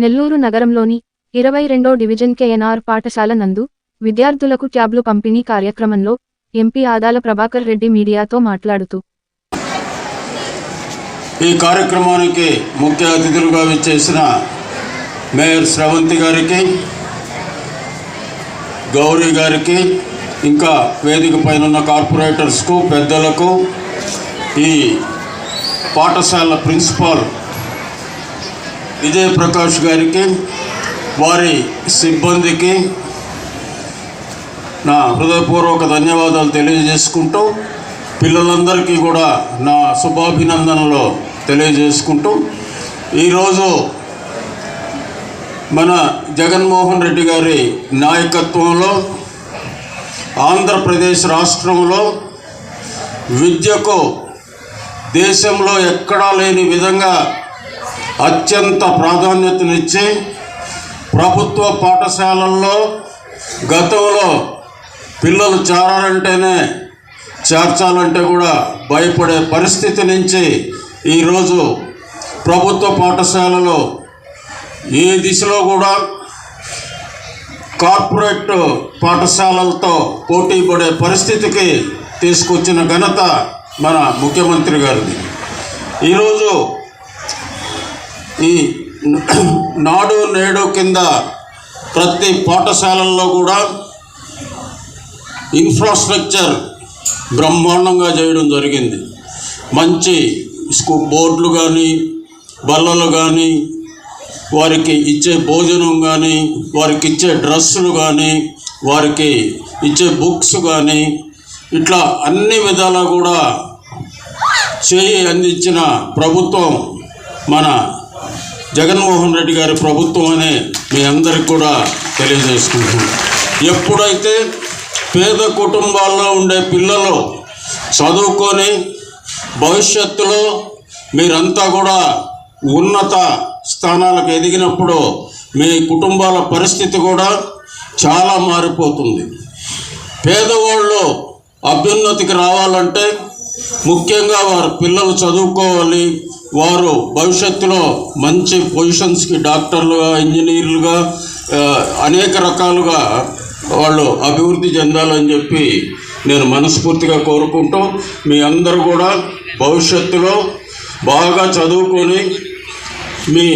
నెల్లూరు నగరంలోని ఇరవై రెండో డివిజన్ కేఎన్ఆర్ పాఠశాల నందు విద్యార్థులకు ట్యాబ్లు పంపిణీ కార్యక్రమంలో ఎంపీ ఆదాల ప్రభాకర్ రెడ్డి మీడియాతో మాట్లాడుతూ. ఈ కార్యక్రమానికి ముఖ్య అతిథులుగా విచ్చేసిన మేయర్ స్రవంతి గారికి గౌరీ గారికి ఇంకా వేదిక పైన ఉన్న కార్పొరేటర్స్కు పెద్దలకు ఈ పాఠశాల ప్రిన్సిపాల్ విజయ్ ప్రకాష్ గారికి వారి సిబ్బందికి నా హృదయపూర్వక ధన్యవాదాలు తెలియజేసుకుంటూ పిల్లలందరికీ కూడా నా శుభాభినందనలు తెలియజేసుకుంటూ ఈరోజు మన జగన్మోహన్ రెడ్డి గారి నాయకత్వంలో ఆంధ్రప్రదేశ్ రాష్ట్రంలో విద్యకు దేశంలో ఎక్కడా లేని విధంగా అత్యంత ప్రాధాన్యతనిచ్చి ప్రభుత్వ పాఠశాలల్లో గతంలో పిల్లలు చేరాలంటేనే చేర్చాలంటే కూడా భయపడే పరిస్థితి నుంచి ఈరోజు ప్రభుత్వ పాఠశాలలో ఏ దిశలో కూడా కార్పొరేట్ పాఠశాలలతో పోటీ పడే పరిస్థితికి తీసుకొచ్చిన ఘనత మన ముఖ్యమంత్రి గారిది. ఈరోజు ఈ నాడు నేడు కింద ప్రతి పాఠశాలల్లో కూడా ఇన్ఫ్రాస్ట్రక్చర్ బ్రహ్మాండంగా చేయడం జరిగింది. మంచి స్కూ బోర్డులు కానీ బల్లలు కానీ వారికి ఇచ్చే భోజనం కానీ వారికి ఇచ్చే డ్రెస్సులు కానీ వారికి ఇచ్చే బుక్స్ కానీ ఇట్లా అన్ని విధాలా కూడా చేయి అందించిన ప్రభుత్వం మన జగన్మోహన్ రెడ్డి గారి ప్రభుత్వం అనే మీ అందరికి కూడా తెలియజేసుకుంటున్నాను. ఎప్పుడైతే పేద కుటుంబాల్లో ఉండే పిల్లలు చదువుకొని భవిష్యత్తులో మీరంతా కూడా ఉన్నత స్థానాలకు ఎదిగినప్పుడు మీ కుటుంబాల పరిస్థితి కూడా చాలా మారిపోతుంది. పేదవాళ్ళు అభ్యున్నతికి రావాలంటే ముఖ్యంగా వారు పిల్లలు చదువుకోవాలి వారు భవిష్యత్తులో మంచి పొజిషన్స్కి డాక్టర్లుగా ఇంజనీర్లుగా అనేక రకాలుగా వాళ్ళు అభివృద్ధి చెందాలని చెప్పి నేను మనస్ఫూర్తిగా కోరుకుంటూ మీ అందరూ కూడా భవిష్యత్తులో బాగా చదువుకొని మీ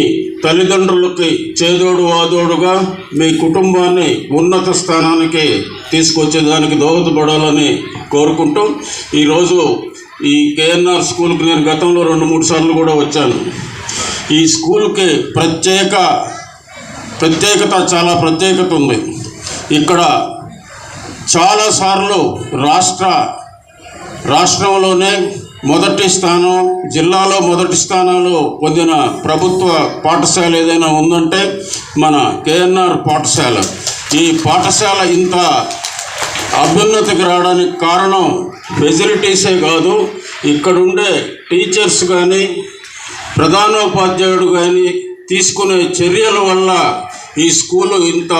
తల్లిదండ్రులకి చేదోడు వాదోడుగా మీ కుటుంబాన్ని ఉన్నత స్థానానికి తీసుకొచ్చేదానికి దోహదపడాలని కోరుకుంటూ ఈరోజు ఈ కేఎన్ఆర్ స్కూల్కి నేను గతంలో రెండు మూడు సార్లు కూడా వచ్చాను. ఈ స్కూల్కి ప్రత్యేక ప్రత్యేకత చాలా ప్రత్యేకత ఉంది. ఇక్కడ చాలాసార్లు రాష్ట్ర రాష్ట్రంలోనే మొదటి స్థానం జిల్లాలో మొదటి స్థానాలు పొందిన ప్రభుత్వ పాఠశాల ఏదైనా ఉందంటే మన కేఎన్ఆర్ పాఠశాల. ఈ పాఠశాల ఇంత అభ్యున్నతికి రావడానికి కారణం ఫెసిలిటీసే కాదు. ఇక్కడుండే టీచర్స్ కానీ ప్రధానోపాధ్యాయుడు కానీ తీసుకునే చర్యల వల్ల ఈ స్కూలు ఇంత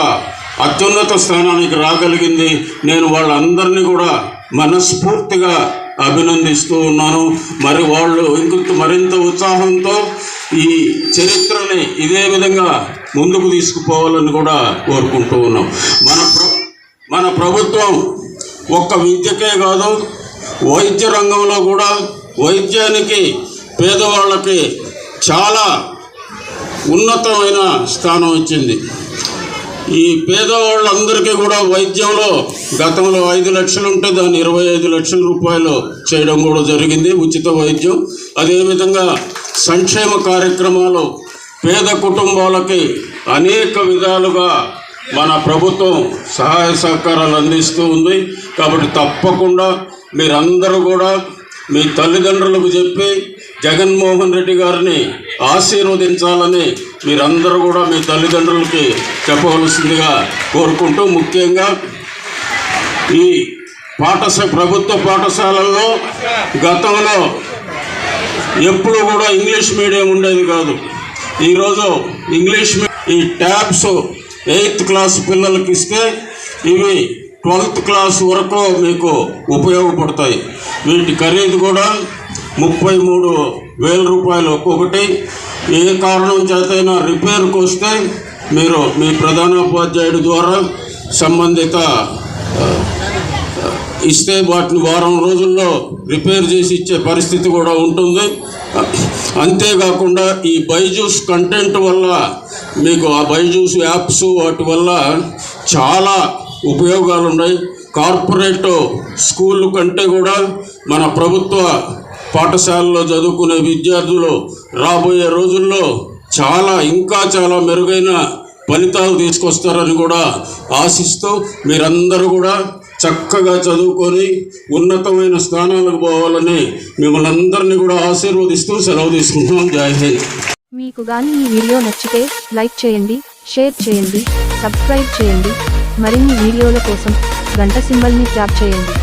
అత్యున్నత స్థానానికి రాగలిగింది. నేను వాళ్ళందరినీ కూడా మనస్ఫూర్తిగా అభినందిస్తూ ఉన్నాను. మరి వాళ్ళు ఇంకొంత మరింత ఉత్సాహంతో ఈ చరిత్రని ఇదే విధంగా ముందుకు తీసుకుపోవాలని కూడా కోరుకుంటూ ఉన్నాం. మన మన ప్రభుత్వం ఒక్క విద్యకే కాదు వైద్య రంగంలో కూడా వైద్యానికి పేదవాళ్ళకి చాలా ఉన్నతమైన స్థానం ఇచ్చింది. ఈ పేదవాళ్ళందరికీ కూడా వైద్యంలో గతంలో ఐదు లక్షలు ఉంటే దాన్ని ఇరవై ఐదు లక్షల రూపాయలు చేయడం కూడా జరిగింది ఉచిత వైద్యం. అదేవిధంగా సంక్షేమ కార్యక్రమాలు పేద కుటుంబాలకి అనేక విధాలుగా మన ప్రభుత్వం సహాయ సహకారాలు అందిస్తూ ఉంది. కాబట్టి తప్పకుండా మీరందరూ కూడా మీ తల్లిదండ్రులకు చెప్పి జగన్మోహన్ రెడ్డి గారిని ఆశీర్వదించాలని మీరందరూ కూడా మీ తల్లిదండ్రులకి చెప్పవలసిందిగా కోరుకుంటూ ముఖ్యంగా ఈ పాఠశాల ప్రభుత్వ పాఠశాలల్లో గతంలో ఎప్పుడు కూడా ఇంగ్లీష్ మీడియం ఉండేది కాదు. ఈరోజు ఇంగ్లీష్ ఈ ట్యాబ్స్ ఎయిత్ క్లాస్ పిల్లలకి ఇస్తే ఇవి ట్వెల్త్ క్లాస్ వరకు మీకు ఉపయోగపడతాయి. వీటి ఖరీదు కూడా ముప్పై మూడు వేల రూపాయలు. ఒక్కొక్కటి ఏ కారణం చేతైనా రిపేర్కి వస్తే మీరు మీ ప్రధానోపాధ్యాయుడి ద్వారా సంబంధిత ఇస్తే వాటిని వారం రోజుల్లో రిపేర్ చేసి ఇచ్చే పరిస్థితి కూడా ఉంటుంది. అంతేకాకుండా ఈ బైజూస్ కంటెంట్ వల్ల మీకు ఆ బైజూస్ యాప్స్ వాటి వల్ల చాలా ఉపయోగాలు ఉన్నాయి కార్పొరేట్ స్కూల్ కంటే కూడా మన ప్రభుత్వ పాఠశాలలో చదువుకునే విద్యార్థులు రాబోయే రోజుల్లో చాలా ఇంకా చాలా మెరుగైన ఫలితాలు తీసుకొస్తారని కూడా ఆశిస్తూ మీరందరూ కూడా చక్కగా చదువుకొని ఉన్నతమైన స్థానాలకు పోవాలని మిమ్మల్ని అందరినీ కూడా ఆశీర్వదిస్తూ సెలవు తీసుకుంటున్నాం. జై హింద్. మీకు గాని ఈ వీడియో నచ్చితే లైక్ చేయండి షేర్ చేయండి సబ్స్క్రైబ్ చేయండి. మరిన్ని వీడియోల కోసం గంట సింబల్ని ట్యాప్ చేయండి.